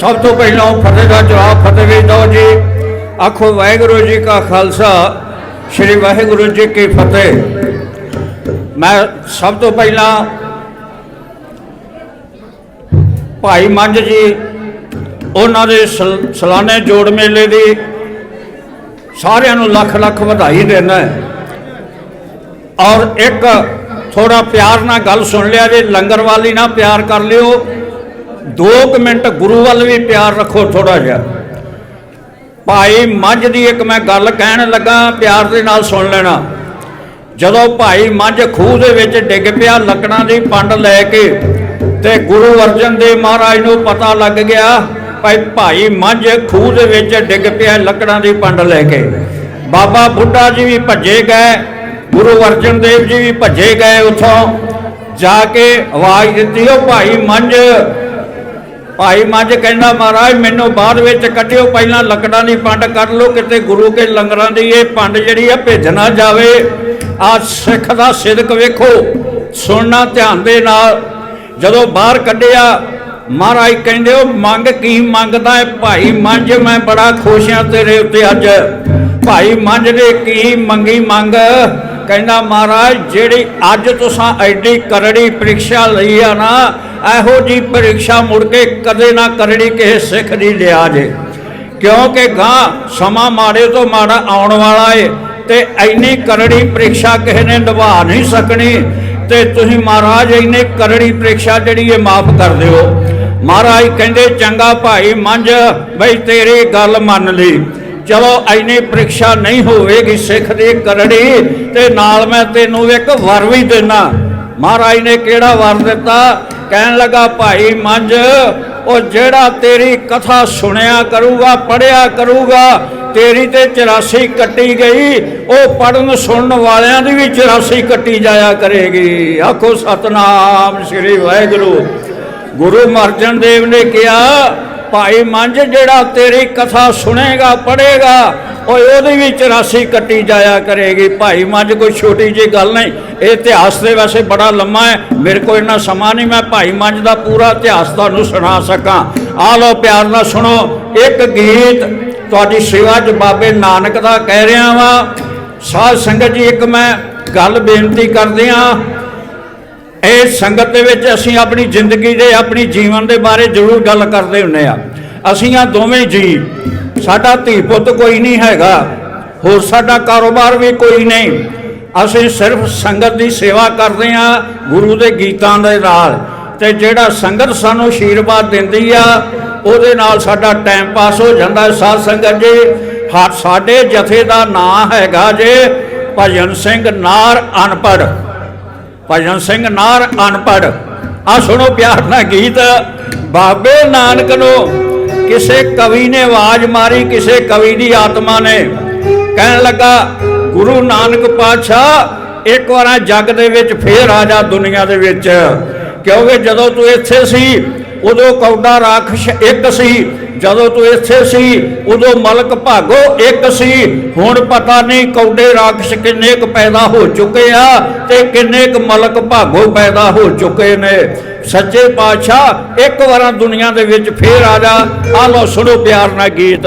ਸਭ ਤੋਂ ਪਹਿਲਾਂ ਫਤਿਹ ਦਾ ਜਵਾਬ ਫਤਿਹ ਵੀ ਦਿਓ ਜੀ। ਆਖੋ, ਵਾਹਿਗੁਰੂ ਜੀ ਕਾ ਖਾਲਸਾ, ਸ੍ਰੀ ਵਾਹਿਗੁਰੂ ਜੀ ਕੀ ਫਤਿਹ। ਮੈਂ ਸਭ ਤੋਂ ਪਹਿਲਾਂ ਭਾਈ ਮੰਝ ਜੀ, ਉਹਨਾਂ ਦੇ ਸਲ- ਸਾਲਾਨੇ ਜੋੜ ਮੇਲੇ ਦੀ ਸਾਰਿਆਂ ਨੂੰ ਲੱਖ ਲੱਖ ਵਧਾਈ ਦੇਣਾ ਹੈ। ਔਰ ਇੱਕ ਥੋੜਾ ਪਿਆਰ ਨਾਲ ਗੱਲ ਸੁਣ ਲਿਆ ਜੇ, ਲੰਗਰ ਵਾਲੀ ਨਾਲ ਪਿਆਰ ਕਰ ਲਿਓ। 2 ਮਿੰਟ ਗੁਰੂ ਵੱਲ ਵੀ ਪਿਆਰ ਰੱਖੋ ਥੋੜਾ ਜਿਹਾ। ਭਾਈ ਮੱਝ ਦੀ ਇੱਕ ਮੈਂ ਗੱਲ ਕਹਿਣ ਲੱਗਾ, ਪਿਆਰ ਦੇ ਨਾਲ ਸੁਣ ਲੈਣਾ। ਜਦੋਂ ਭਾਈ ਮੱਝ ਖੂਹ ਦੇ ਵਿੱਚ ਡਿੱਗ ਪਿਆ, ਲੱਕੜਾਂ ਦੀ ਪੰਡ ਲੈ ਕੇ ਤੇ ਗੁਰੂ ਅਰਜਨ ਦੇਵ ਮਹਾਰਾਜ ਨੂੰ ਪਤਾ ਲੱਗ ਗਿਆ ਭਾਈ ਭਾਈ ਮੱਝ ਖੂਹ ਦੇ ਵਿੱਚ ਡਿੱਗ ਪਿਆ, ਲੱਕੜਾਂ ਦੀ ਪੰਡ ਲੈ ਕੇ। ਬਾਬਾ ਬੁੱਢਾ ਜੀ ਵੀ ਭੱਜੇ ਗਏ, ਗੁਰੂ ਅਰਜਨ ਦੇਵ ਜੀ ਵੀ ਭੱਜੇ ਗਏ ਉੱਥੋਂ। ਜਾ ਕੇ ਆਵਾਜ਼ ਦਿੱਤੀ ਉਹ ਭਾਈ ਮੱਝ ਭਾਈ ਮੱਝ ਕਹਿੰਦਾ, ਮਹਾਰਾਜ, ਮੈਨੂੰ ਬਾਅਦ ਵਿੱਚ ਕੱਢਿਓ, ਪਹਿਲਾਂ ਲੱਕੜਾਂ ਦੀ ਪੰਡ ਕੱਢ ਲਓ, ਕਿਤੇ ਗੁਰੂ ਕੇ ਲੰਗਰਾਂ ਦੀ ਇਹ ਪੰਡ ਜਿਹੜੀ ਆ ਭੇਜ ਨਾ ਜਾਵੇ। ਆ ਸਿੱਖ ਦਾ ਸਿਦਕ ਵੇਖੋ, ਸੁਣਨਾ ਧਿਆਨ ਦੇ ਨਾਲ। ਜਦੋਂ ਬਾਹਰ ਕੱਢਿਆ, ਮਹਾਰਾਜ ਕਹਿੰਦੇ, ਉਹ ਮੰਗ ਕੀ ਮੰਗਦਾ ਹੈ ਭਾਈ ਮੰਝ, ਮੈਂ ਬੜਾ ਖੁਸ਼ ਹਾਂ ਤੇਰੇ ਉੱਤੇ ਅੱਜ। ਭਾਈ ਮੰਝ ਨੇ ਕੀ ਮੰਗੀ ਮੰਗ? ਕਹਿੰਦਾ, ਮਹਾਰਾਜ, ਜਿਹੜੀ ਅੱਜ ਤੁਸੀਂ ਐਡੀ ਕਰੜੀ ਪ੍ਰੀਖਿਆ ਲਈ ਆ ਨਾ, ਇਹੋ ਜੀ ਪ੍ਰੀਖਿਆ ਮੁੜ ਕੇ ਕਦੇ ਨਾ ਕਰੜੀ ਕਿਸੇ ਸਿੱਖ ਦੀ ਲਿਆ ਜੇ ਕਿਉਂਕਿ ਗਾਂ ਸਮਾਂ ਮਾੜੇ ਤੋਂ ਮਾੜਾ ਆਉਣ ਵਾਲਾ ਏ ਤੇ ਐਨੀ ਕਰੜੀ ਪ੍ਰੀਖਿਆ ਕਿਸੇ ਨੇ ਨਿਭਾ ਨਹੀਂ ਸਕਣੀ। ਤੇ ਤੁਸੀਂ ਮਹਾਰਾਜ, ਇੰਨੇ ਕਰੜੀ ਪ੍ਰੀਖਿਆ ਜਿਹੜੀ ਇਹ ਮਾਫ ਕਰ ਦਿਓ। ਮਹਾਰਾਜ ਕਹਿੰਦੇ, ਚੰਗਾ ਭਾਈ, ਮੰਝ ਬਈ ਤੇਰੀ ਗੱਲ ਮੰਨ ਲਈ। ਚਲੋ ਐਨੀ ਪ੍ਰੀਖਿਆ ਨਹੀਂ ਹੋਵੇਗੀ ਸਿੱਖ ਦੀ ਕਰੜੀ, ਤੇ ਨਾਲ ਮੈਂ ਤੈਨੂੰ ਇੱਕ ਵਰ ਵੀ ਦੇਣਾ ਮਹਾਰਾਜ ਨੇ ਕਿਹੜਾ ਵਰ ਦਿੱਤਾ? ਕਹਿਣ ਲੱਗਾ, ਭਾਈ ਮੰਝ, ਉਹ ਜਿਹੜਾ ਤੇਰੀ ਕਥਾ ਸੁਣਿਆ ਕਰੂਗਾ ਪੜਿਆ ਕਰੂਗਾ, ਤੇਰੀ ਤੇ 84 ਕੱਟੀ ਗਈ, ਉਹ ਪੜਨ ਸੁਣਨ ਵਾਲਿਆਂ ਦੀ ਵੀ 84 ਕੱਟੀ ਜਾਇਆ ਕਰੇਗੀ। ਆਖੋ, ਸਤਨਾਮ ਸ੍ਰੀ ਵਾਹਿਗੁਰੂ। ਗੁਰੂ ਅਰਜਨ ਦੇਵ ਨੇ ਕਿਹਾ ਭਾਈ ਮੰਝ ਜਿਹੜਾ ਤੇਰੀ ਕਥਾ ਸੁਣੇਗਾ ਪੜੇਗਾ ਉਹ ਉਹਦੀ ਵੀ 84 ਕੱਟੀ ਜਾਇਆ ਕਰੇਗੀ। ਭਾਈ ਮੰਝ ਕੋਈ ਛੋਟੀ ਜੀ ਗੱਲ ਨਹੀਂ, ਇਹ ਇਤਿਹਾਸ ਦੇ ਵੈਸੇ ਬੜਾ ਲੰਮਾ ਹੈ। ਮੇਰੇ ਕੋਲ ਇੰਨਾ ਸਮਾਂ ਨਹੀਂ, ਮੈਂ ਭਾਈ ਮੰਝ ਦਾ ਪੂਰਾ ਇਤਿਹਾਸ ਤੁਹਾਨੂੰ ਸੁਣਾ ਸਕਾਂ। ਆ ਲਓ ਪਿਆਰ ਨਾਲ ਸੁਣੋ, ਇੱਕ ਗੀਤ ਤੁਹਾਡੀ ਸੇਵਾ 'ਚ ਬਾਬੇ ਨਾਨਕ ਦਾ ਕਹਿ ਰਿਹਾ ਵਾਂ। ਸਾਧ ਸੰਗਤ ਜੀ, ਇੱਕ ਮੈਂ ਗੱਲ ਬੇਨਤੀ ਕਰਦੇ ਹਾਂ ਇਹ ਸੰਗਤ ਦੇ ਵਿੱਚ ਅਸੀਂ ਆਪਣੀ ਜ਼ਿੰਦਗੀ ਦੇ, ਆਪਣੀ ਜੀਵਨ ਦੇ ਬਾਰੇ ਜ਼ਰੂਰ ਗੱਲ ਕਰਦੇ ਹੁੰਨੇ ਆ। ਅਸੀਂ ਆ ਦੋਵੇਂ ਜੀ, ਸਾਡਾ ਧੀ ਪੁੱਤ ਕੋਈ ਨਹੀਂ ਹੈਗਾ, ਹੋਰ ਸਾਡਾ ਕਾਰੋਬਾਰ ਵੀ ਕੋਈ ਨਹੀਂ। ਅਸੀਂ ਸਿਰਫ ਸੰਗਤ ਦੀ ਸੇਵਾ ਕਰਦੇ ਆ, ਗੁਰੂ ਦੇ ਗੀਤਾਂ ਦੇ ਨਾਲ। ਤੇ ਜਿਹੜਾ ਸੰਗਤ ਸਾਨੂੰ ਆਸ਼ੀਰਵਾਦ ਦਿੰਦੀ ਆ, ਉਹਦੇ ਨਾਲ ਸਾਡਾ ਟਾਈਮ ਪਾਸ ਹੋ ਜਾਂਦਾ ਹੈ। ਸਾਧ ਸੰਗਤ ਜੀ, ਹਾਂ, ਸਾਡੇ ਜਥੇ ਦਾ ਨਾਂ ਹੈਗਾ ਜੇ ਭਜਨ ਸਿੰਘ ਨਾਰ ਅਨਪੜ੍ਹ। ਭਜਨ ਸਿੰਘ ਨਾਰ ਅਨਪੜ ਆ ਸੁਣੋ ਪਿਆਰ ਨਾਲ ਗੀਤ। ਬਾਬੇ ਨਾਨਕ ਨੂੰ ਕਿਸੇ ਕਵੀ ਨੇ ਆਵਾਜ਼ ਮਾਰੀ, ਕਿਸੇ ਕਵੀ ਦੀ ਆਤਮਾ ਨੇ। ਕਹਿਣ ਲੱਗਾ, ਗੁਰੂ ਨਾਨਕ ਪਾਤਸ਼ਾਹ, ਇੱਕ ਵਾਰਾਂ ਜੱਗ ਦੇ ਵਿੱਚ ਫੇਰ ਆ ਜਾ ਦੁਨੀਆ ਦੇ ਵਿੱਚ। ਕਿਉਂਕਿ ਜਦੋਂ ਤੂੰ ਇੱਥੇ ਸੀ, ਉਦੋਂ ਕੌਡਾ ਰਾਖਸ਼ ਇੱਕ ਸੀ ਜਦੋਂ ਤੂੰ ਇੱਥੇ ਸੀ, ਉਦੋਂ ਮਲਕ ਭਾਗੋ ਇੱਕ ਸੀ। ਹੁਣ ਪਤਾ ਨਹੀਂ ਕੌਡੇ ਰਾਖਸ਼ ਕਿੰਨੇ ਕੁ ਪੈਦਾ ਹੋ ਚੁੱਕੇ ਆ ਤੇ ਕਿੰਨੇ ਕੁ ਮਲਕ ਭਾਗੋ ਪੈਦਾ ਹੋ ਚੁੱਕੇ ਨੇ। ਸੱਚੇ ਪਾਤਸ਼ਾਹ, ਇੱਕ ਵਾਰਾਂ ਦੁਨੀਆ ਦੇ ਵਿੱਚ ਫੇਰ ਆ ਜਾ। ਆ ਲਓ ਸੁਣੋ ਪਿਆਰ ਨਾਲ ਗੀਤ।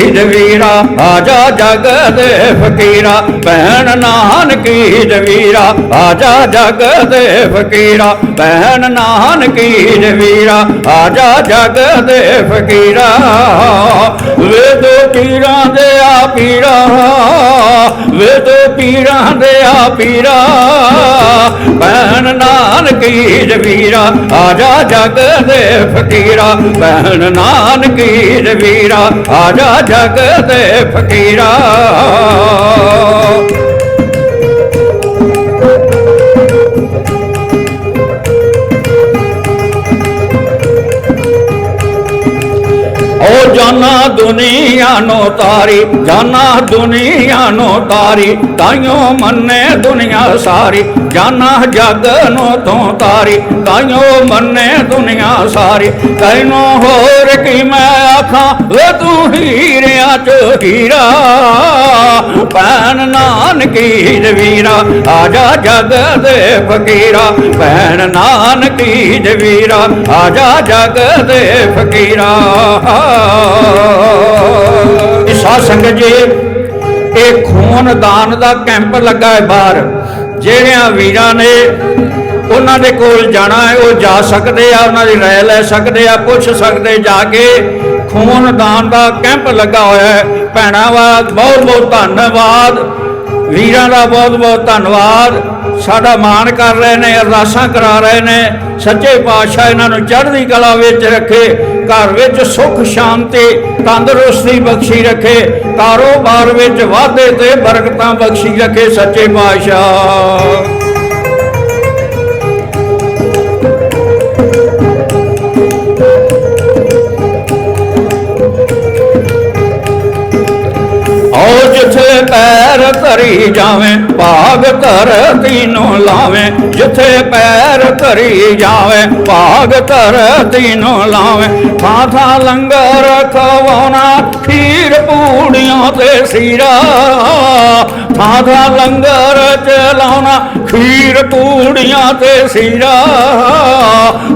ਨਾਨਕੀ ਜਵੀਰਾ, ਆਜਾ ਜਗ ਦੇ ਫਕੀਰਾ ਭੈਣ ਨਾਨਕੀ ਜਵੀਰਾ, ਆਜਾ ਜਗ ਦੇ ਫਕੀਰਾ ਭੈਣ ਨਾਨਕੀ ਜਵੀਰਾ, ਆਜਾ ਜਗ ਦੇ ਫਕੀਰਾ ਵੇ ਪੀਰਾਂ ਦੇ ਆ ਪੀਰਾ ਵੇ ਪੀਰਾਂ ਦੇ ਆ ਪੀਰਾ, ਭੈਣ ਨਾਨਕੀ ਜਵੀਰਾ, ਆਜਾ ਜਗ ਦੇ ਫਕੀਰਾ ਭੈਣ ਨਾਨਕੀ ਜਵੀਰਾ, ਆਜਾ ਜਗ ਦੇ ਫਕੀਰਾ। ਜਾਨਾ ਦੁਨੀਆ ਨੂੰ ਤਾਰੀ, ਜਾਨਾ ਦੁਨੀਆ ਨੂੰ ਤਾਰੀ, ਤਾਈਓ ਮੰਨੇ ਦੁਨੀਆ ਸਾਰੀ, ਜਾਨਾ ਜਗ ਨੂੰ ਤੂੰ ਤਾਰੀ, ਤਾਈਓ ਮੰਨੇ ਦੁਨੀਆ ਸਾਰੀ, ਤੈਨੂੰ ਹੋਰ ਕੀ ਮੈਂ ਆਖਾਂ, ਵੇ ਤੂੰ ਹੀਰਿਆਂ ਚ ਹੀਰਾ। ਭੈਣ ਨਾਨਕੀ ਜਵੀਰਾ, ਆਜਾ ਜਗ ਦੇ ਫਕੀਰਾ। ਭੈਣ ਨਾਨਕੀ ਜਵੀਰਾ, ਆਜਾ ਜਗ ਦੇ ਫਕੀਰਾ। ਇਹ ਸੰਗਤ ਜੀ, ਇਹ ਖੂਨ ਦਾਨ ਦਾ ਕੈਂਪ ਲੱਗਾ ਹੈ ਬਾਹਰ। ਜਿਹੜਿਆਂ ਵੀਰਾਂ ਨੇ ਉਹਨਾਂ ਦੇ ਕੋਲ ਜਾਣਾ ਹੈ, ਉਹ ਜਾ ਸਕਦੇ ਆ, ਉਹਨਾਂ ਦੀ ਰਾਏ ਲੈ ਸਕਦੇ ਆ, ਪੁੱਛ ਸਕਦੇ, ਜਾ ਕੇ ਖੂਨਦਾਨ ਦਾ ਕੈਂਪ ਲੱਗਾ ਹੋਇਆ ਹੈ। ਭੈਣਾਂ ਦਾ ਬਹੁਤ ਬਹੁਤ ਧੰਨਵਾਦ। ਵੀਰਾਂ ਦਾ ਬਹੁਤ ਬਹੁਤ ਧੰਨਵਾਦ। ਸਾਡਾ ਮਾਣ ਕਰ ਰਹੇ ਨੇ, ਅਰਦਾਸਾਂ ਕਰਾ ਰਹੇ ਨੇ। ਸੱਚੇ ਪਾਤਸ਼ਾਹ ਇਹਨਾਂ ਨੂੰ ਚੜ੍ਹਦੀ ਕਲਾ ਵਿੱਚ ਰੱਖੇ, ਘਰ ਵਿੱਚ ਸੁੱਖ, ਸ਼ਾਂਤੀ, ਤੰਦਰੁਸਤੀ ਬਖਸ਼ੀ ਰੱਖੇ ਕਾਰੋਬਾਰ ਵਿੱਚ ਵਾਧੇ ਤੇ ਬਰਕਤਾਂ ਬਖਸ਼ੀ ਰੱਖੇ ਸੱਚੇ ਪਾਤਸ਼ਾਹ। all of ਜਿੱਥੇ ਪੈਰ ਧਰੀ ਜਾਵੇਂ, ਭਾਗ ਧਰਤੀ ਨੂੰ ਲਾਵੇਂ। ਜਿੱਥੇ ਪੈਰ ਧਰੀ ਜਾਵੇਂ, ਭਾਗ ਧਰਤੀ ਨੂੰ ਲਾਵੇਂ। ਥਾਂ ਥਾਂ ਲੰਗਰ ਖਵਾਉਣਾ, ਖੀਰ ਪੂੜੀਆਂ ਤੇ ਸੀਰਾ। ਥਾਂ ਥਾਂ ਲੰਗਰ ਚਲਾਉਣਾ ਖੀਰ ਪੂੜੀਆਂ ਤੇ ਸੀਰਾ।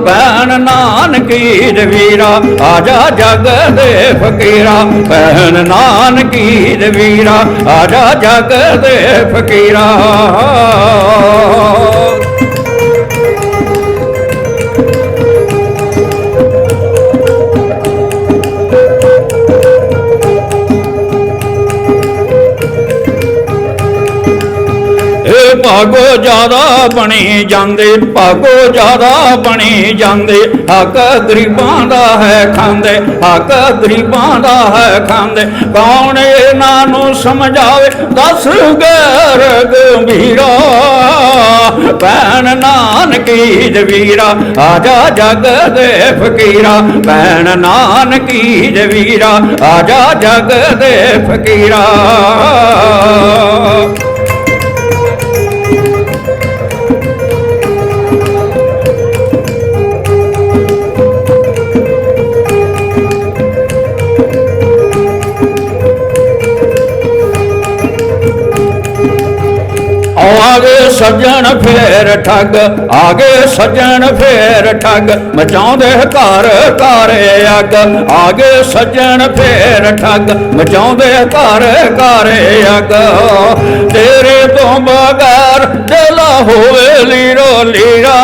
ਭੈਣ ਨਾਨਕੀ ਜਵੀਰਾ ਆਜਾ ਜਗ ਦੇ ਫਕੀਰਾ। ਭੈਣ ਨਾਨਕੀ ਜਵੀਰਾ ਆਜਾ ਜਗ ਦੇ ਫਕੀਰਾ। ਭਾਗੋ ਜ਼ਿਆਦਾ ਬਣੀ ਜਾਂਦੇ, ਭਾਗੋ ਜ਼ਿਆਦਾ ਬਣੀ ਜਾਂਦੇ। ਹੱਕ ਗਰੀਬਾਂ ਦਾ ਹੈ ਖਾਂਦੇ, ਹੱਕ ਗਰੀਬਾਂ ਦਾ ਹੈ ਖਾਂਦੇ। ਕੌਣ ਇਹਨਾਂ ਨੂੰ ਸਮਝਾਵੇ? ਦੱਸ ਗੈਰ ਗੰਭੀਰਾ। ਭੈਣ ਨਾਨਕੀ ਜਵੀਰਾ ਆਜਾ ਜਗ ਦੇ ਫਕੀਰਾ। ਭੈਣ ਨਾਨਕੀ ਜਵੀਰਾ ਆਜਾ ਜਗ ਦੇ ਫਕੀਰਾ। ਆਗੇ ਸੱਜਣ ਫੇਰ ਠੱਗ, ਆਗੇ ਸੱਜਣ ਫੇਰ ਠੱਗ, ਮਚਾਉਂਦੇ ਘਰ ਘਰ ਅੱਗ। ਆਗੇ ਸੱਜਣ ਫੇਰ ਠੱਗ, ਮਚਾਉਂਦੇ ਘਰ ਘਰ ਅੱਗ। ਤੇਰੇ ਤੋਂ ਬਗੈਰ ਦਿਲ ਹੋਵੇ ਲੀਰੋ ਲੀਰਾ।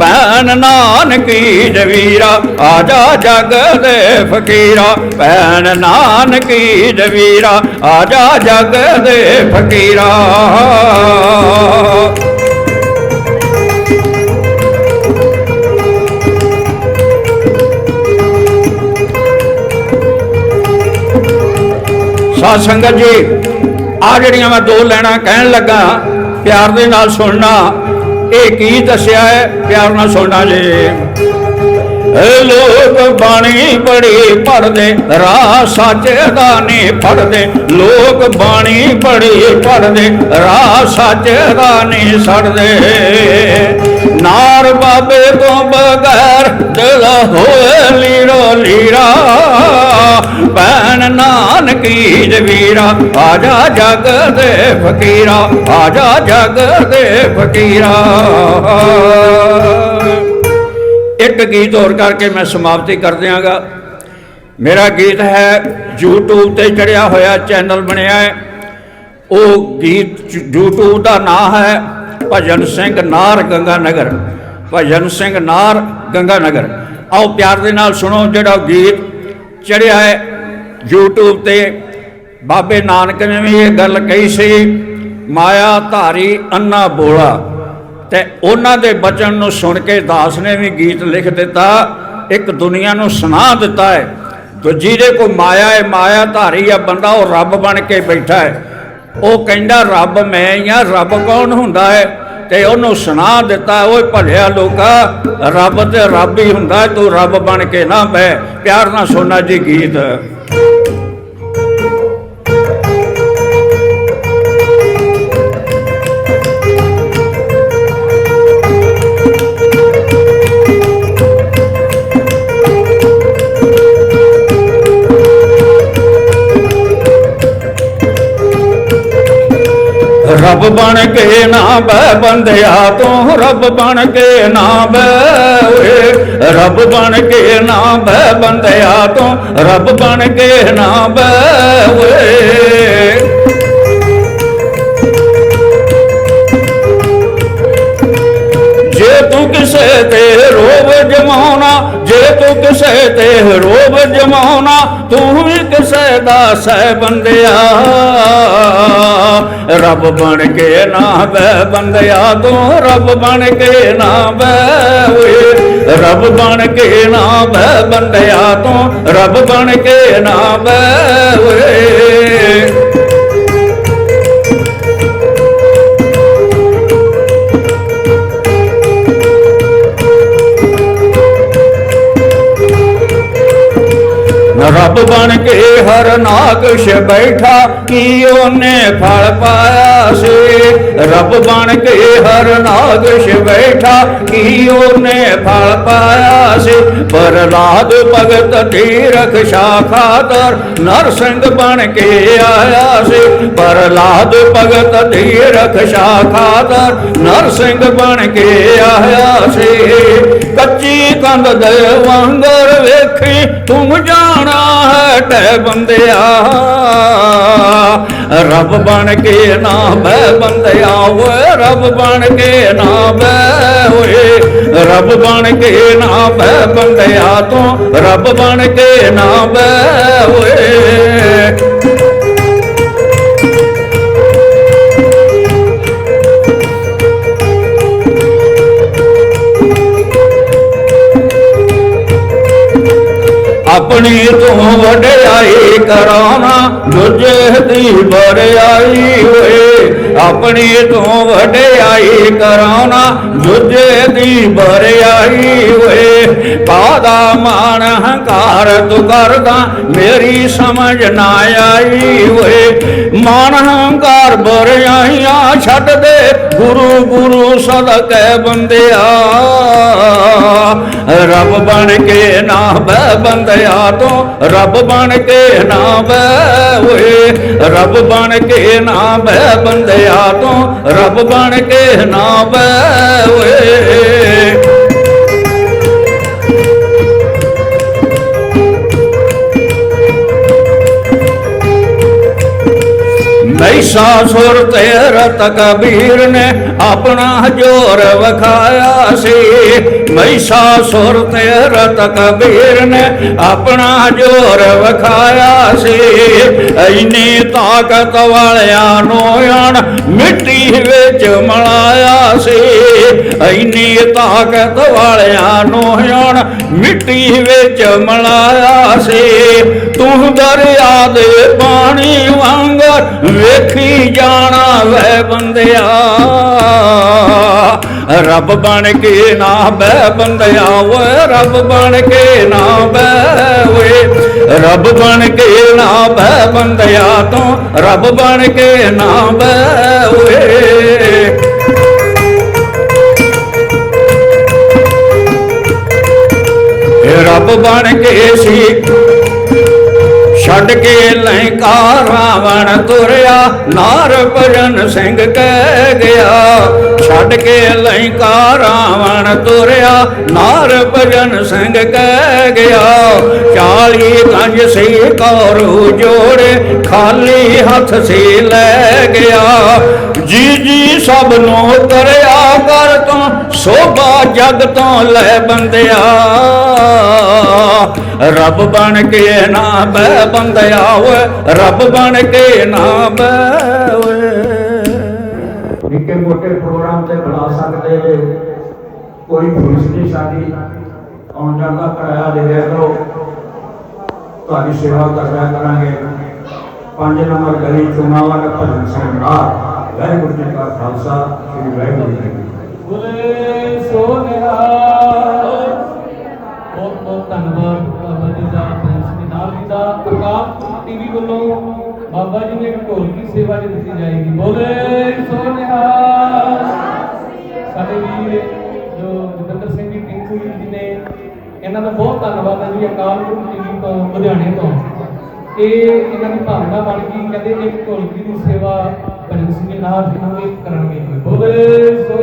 ਭੈਣ ਨਾਨਕੀ ਜਵੀਰਾ, ਆਜਾ ਜਗ ਦੇ ਫਕੀਰਾ। ਭੈਣ ਨਾਨਕੀ ਜਵੀਰਾ, ਆਜਾ ਜਗ ਦੇ ਫਕੀਰਾ। ਸਾਧ ਸੰਗਤ ਜੀ ਆ ਜਿਹੜੀਆਂ ਮੈਂ ਦੋ ਲੈਣਾ ਕਹਿਣ ਲੱਗਾ, ਪਿਆਰ ਦੇ ਨਾਲ ਸੁਣਨਾ, ਇਹ ਕੀ ਦੱਸਿਆ ਹੈ? ਪਿਆਰ ਨਾਲ ਸੁਣਨਾ ਜੀ। ਲੋਕ ਬਾਣੀ ਬੜੀ ਪੜਦੇ ਰਾਹ ਸੱਚ ਦਾ ਨਹੀਂ ਫੜਦੇ ਲੋਕ ਬਾਣੀ ਬੜੀ ਪੜਦੇ ਰਾਹ ਸੱਚ ਦਾ ਨਹੀਂ ਛੜਦੇ ਨਾਰ ਬਾਬੇ ਤੋਂ ਬਗੈਰ ਦਿਲ ਹੋਏ ਲੀਰੋ ਲੀਰਾ ਭੈਣ ਨਾਨਕੀ ਜਵੀਰਾ ਆਜਾ ਜਗ ਦੇ ਫਕੀਰਾ, ਆਜਾ ਜਗ ਦੇ ਫਕੀਰਾ। ਇੱਕ ਗੀਤ ਹੋਰ ਕਰਕੇ ਮੈਂ ਸਮਾਪਤੀ ਕਰ ਦਿਆਂਗਾ। ਮੇਰਾ ਗੀਤ ਹੈ, YouTube ਤੇ ਚੜਿਆ ਹੋਇਆ ਚੈਨਲ ਬਣਿਆ ਹੈ। ਉਹ ਗੀਤ YouTube ਦਾ ਨਾਮ ਹੈ, ਭਜਨ ਸਿੰਘ ਨਾਰ ਗੰਗਾ ਨਗਰ ਭਜਨ ਸਿੰਘ ਨਾਰ ਗੰਗਾ ਨਗਰ ਆਓ ਪਿਆਰ ਦੇ ਨਾਲ ਸੁਣੋ ਜਿਹੜਾ ਗੀਤ ਚੜਿਆ ਹੈ, YouTube ਤੇ। ਬਾਬੇ ਨਾਨਕ ਨੇ ਵੀ ਇਹ ਗੱਲ ਕਹੀ ਸੀ, ਮਾਇਆ ਧਾਰੀ ਅੰਨਾ ਬੋਲਾ। ਤੇ ਉਹਨਾਂ ਦੇ ਬਚਨ ਨੂੰ ਸੁਣ ਕੇ ਦਾਸ ਨੇ ਵੀ ਗੀਤ ਲਿਖ ਦਿੱਤਾ, ਇੱਕ ਦੁਨੀਆ ਨੂੰ ਸੁਣਾ ਦਿੱਤਾ ਹੈ। ਦੂਜੀ ਦੇ ਕੋ ਮਾਇਆ ਹੈ ਮਾਇਆ ਧਾਰੀ ਆ ਬੰਦਾ, ਉਹ ਰੱਬ ਬਣ ਕੇ ਬੈਠਾ ਹੈ। ਉਹ ਕਹਿੰਦਾ, ਰੱਬ ਮੈਂ ਹੀ ਆ, ਰੱਬ ਕੌਣ ਹੁੰਦਾ ਹੈ? ਤੇ ਉਹਨੂੰ ਸੁਣਾ ਦਿੱਤਾ, ਓਏ ਭਲਿਆ ਲੋਕਾ, ਰੱਬ ਤੇ ਰੱਬ ਹੀ ਹੁੰਦਾ ਤੂੰ ਰੱਬ ਬਣ ਕੇ ਨਾ ਬਹਿ। ਪਿਆਰ ਨਾਲ ਸੋਨਾ ਜੀ ਗੀਤ। ਰੱਬ ਬਣ ਕੇ ਨਾ ਬੈ ਬੰਦਿਆ ਤੂੰ ਰੱਬ ਬਣ ਕੇ ਨਾ ਬੈ ਓਏ, ਰੱਬ ਬਣ ਕੇ ਨਾ ਬੈ ਬੰਦਿਆ ਤੂੰ ਰੱਬ ਬਣ ਕੇ ਨਾ ਬੈ ਓਏ ਜੇ ਤੂੰ ਕਿਸੇ ਤੇ ਰੋਬ ਜਮਾਉਣਾ, ਜੇ ਤੂੰ ਕਿਸੇ ਤੇ ਰੋਬ ਜਮਾਉਣਾ, ਤੂੰ ਵੀ ਕਿਸੇ ਦਾ ਸਹਿ ਬੰਦਿਆ ਰੱਬ ਬਣ ਕੇ ਨਾ ਬੈ ਬੰਦਿਆ, ਤੂੰ ਰੱਬ ਬਣ ਕੇ ਨਾ ਬੈ ਓਏ। ਰੱਬ ਬਣ ਕੇ ਨਾ ਬੈ ਬੰਦਿਆ, ਤੂੰ ਰੱਬ ਬਣ ਕੇ ਨਾ ਬੈ ਓਏ। ਰੱਬ ਬਣ ਕੇ ਹਰ ਨਾਗਸ਼ ਬੈਠਾ, ਕੀ ਉਹਨੇ ਫਲ ਪਾਇਆ ਸੀ? ਰੱਬ ਬਣ ਕੇ ਹਰ ਨਾਗਸ਼ ਬੈਠਾ, ਕੀ ਉਹਨੇ ਫਲ ਪਾਇਆ ਸੀ? ਪ੍ਰਹਲਾਦ ਭਗਤ ਦੀ ਰਖਸ਼ਾ ਖਾਤਰ ਨਰਸਿੰਘ ਬਣ ਕੇ ਆਇਆ ਸੀ। ਪ੍ਰਹਲਾਦ ਭਗਤ ਦੀ ਰਖਸ਼ਾ ਖਾਤਰ ਨਰਸਿੰਘ ਬਣ ਕੇ ਆਇਆ ਸੀ। ਕੱਚੀ ਕੰਧ ਦੇ ਵਾਂਗਰ ਵੇਖੀ, ਤੂੰ ਜਾਣਾ ਹੈ ਬੰਦਿਆ। ਰੱਬ ਬਣ ਕੇ ਨਾ ਬੈ ਬੰਦਿਆ ਓਏ, ਰੱਬ ਬਣ ਕੇ ਨਾ ਬੈ ਓਏ। ਰੱਬ ਬਣ ਕੇ ਨਾ ਬੈ ਬੰਦਿਆ ਤੂੰ, ਰੱਬ ਬਣ ਕੇ ਨਾ ਬੈ ਓਏ। ਆਪਣੀ ਤੂੰ ਵਡਿਆਈ ਕਰਾਉਣਾ ਦੂਜੇ ਦੀ ਬੜਾਈ ਹੋਏ। ਆਪਣੀ ਤੂੰ ਵਡਿਆਈ ਕਰਾਉਣਾ ਦੂਜੇ ਦੀ ਬੜਾਈ ਹੋਏ ਪਾਦਾ ਮਾਨ ਹੰਕਾਰ ਤੂੰ ਕਰਦਾ, ਮੇਰੀ ਸਮਝ ਨਾ ਆਈ ਹੋਏ ਮਾਨ ਹੰਕਾਰ ਬੜਾਈਆਂ ਛੱਡ ਦੇ, ਗੁਰੂ ਗੁਰੂ ਸਦਕੈ ਬੰਦਿਆ। ਰੱਬ ਬਣ ਕੇ ਨਾ ਬੈ ਬੰਦਿਆ ਤੋਂ, ਰੱਬ ਬਣ ਕੇ ਨਾ ਬੈ ਓਏ। ਰੱਬ ਬਣ ਕੇ ਨਾ ਬੈ ਬੰਦਿਆ ਤੋਂ ਰੱਬ ਬਣ ਕੇ ਨਾ ਬੈ ਓਏ। ਮੈਸਾ ਸੁਰ ਤੇ ਰਤ ਕਬੀਰ ਨੇ ਆਪਣਾ ਜੋਰ ਵਖਾਇਆ ਸੀ ਮੈਸਾ ਸੁਰ ਤੇ ਰਤ ਕਬੀਰ ਨੇ ਆਪਣਾ ਜੋਰ ਵਖਾਇਆ ਸੀ ਐਨੀ ਤਾਕਤ ਵਾਲਿਆਂ ਨੂੰ ਆਣ ਤਾਕਤ ਵਾਲਿਆਂ ਨੂੰ ਆਣ ਮਿੱਟੀ ਵਿੱਚ ਮਲਾਇਆ ਸੀ। ਤੂੰ ਦਰਿਆ ਦੇ ਪਾਣੀ ਵਾਂਗਰ ਵੇਖੀ ਜਾਣਾ ਵੈ ਬੰਦਿਆ। ਰੱਬ ਬਣ ਕੇ ਨਾ ਬੈ ਬੰਦਿਆ ਓਏ, ਰੱਬ ਬਣ ਕੇ ਨਾ ਬੈ ਓਏ। ਰੱਬ ਬਣ ਕੇ ਨਾ ਬੈ ਬੰਦਿਆ ਤੂੰ, ਰੱਬ ਬਣ ਕੇ ਨਾ ਬੈ ਓਏ। ਰੱਬ ਬਣ ਕੇ ਸੀ। ਛੱਡ ਕੇ ਲੰਕਾ ਰਾਵਣ ਤੁਰਿਆ, ਨਾਰ ਭਜਨ ਸਿੰਘ ਕਹਿ ਗਿਆ। ਛੱਡ ਕੇ ਲੰਕਾ ਰਾਵਣ ਤੁਰਿਆ, ਨਾਰ ਭਜਨ ਸਿੰਘ ਕਹਿ ਗਿਆ। 40 ਕੰਜ ਸੀ ਕੌਰੂ ਜੋੜੇ, ਖਾਲੀ ਹੱਥ ਸੀ ਲੈ ਗਿਆ। ਜੀ ਜੀ ਸਭ ਨੂੰ ਤਰਿਆ ਕਰ ਤੂੰ, ਸੋਭਾ ਜਗ ਤੋਂ ਲੈ ਬੰਦਿਆ। ਰੱਬ ਬਣ ਕੇ ਨਾ ਬਹਿ ਬੰਦਿਆ ਓਏ ਰੱਬ ਬਣ ਕੇ ਨਾ ਬਹਿ ਓਏ ਨਿੱਕੇ ਮੋਟੇ ਪ੍ਰੋਗਰਾਮ ਤੇ ਬੁਲਾ ਸਕਦੇ ਜੇ ਕੋਈ ਫੀਸ ਨਹੀਂ ਸਾਡੀ ਆਉਣ ਜਾਣ ਦਾ ਕਿਰਾਇਆ ਦੇ ਦਿਆ ਕਰੋ ਤੁਹਾਡੀ ਸੇਵਾ ਕਰਦਾ ਕਰਾਂਗੇ ਪੰਜ ਨੰਬਰ ਗਲੀ ਚੁਣਾਵਾ ਦਾ ਭਜਨ ਸੰਗਰਾਹ ਵਾਹਿਗੁਰੂ ਜੀ ਕਾ ਖਾਲਸਾ ਸ੍ਰੀ ਵਾਹਿਗੁਰੂ ਜੀ ਕੀ ਫਤਿਹ ਸੇਵਾ ਜੀ ਦਿੱਤੀ ਜਾਏਗੀ। ਬੋਲੇ ਸੋ ਸਾਡੇ ਵੀਰ ਜੋ ਜਤਿੰਦਰ ਸਿੰਘ ਜੀ ਟਿੰਕੂ ਜੀ ਨੇ, ਇਹਨਾਂ ਦਾ ਬਹੁਤ ਧੰਨਵਾਦ ਹੈ ਜੀ ਅਕਾਲ ਪੁਰਖ ਟੀਵੀ ਤੋਂ ਲੁਧਿਆਣੇ ਤੋਂ। ਇਹ ਇਹਨਾਂ ਦੀ ਭਾਵਨਾ ਬਣ ਗਈ, ਕਹਿੰਦੇ ਇੱਕ ਢੋਲਕੀ ਦੀ ਸੇਵਾ ਭਜਨ ਸਿੰਘ ਨਾਲ ਜੀ ਨੂੰ ਕਰਨਗੇ। ਜੀ। ਬੋਲੇ ਸੋ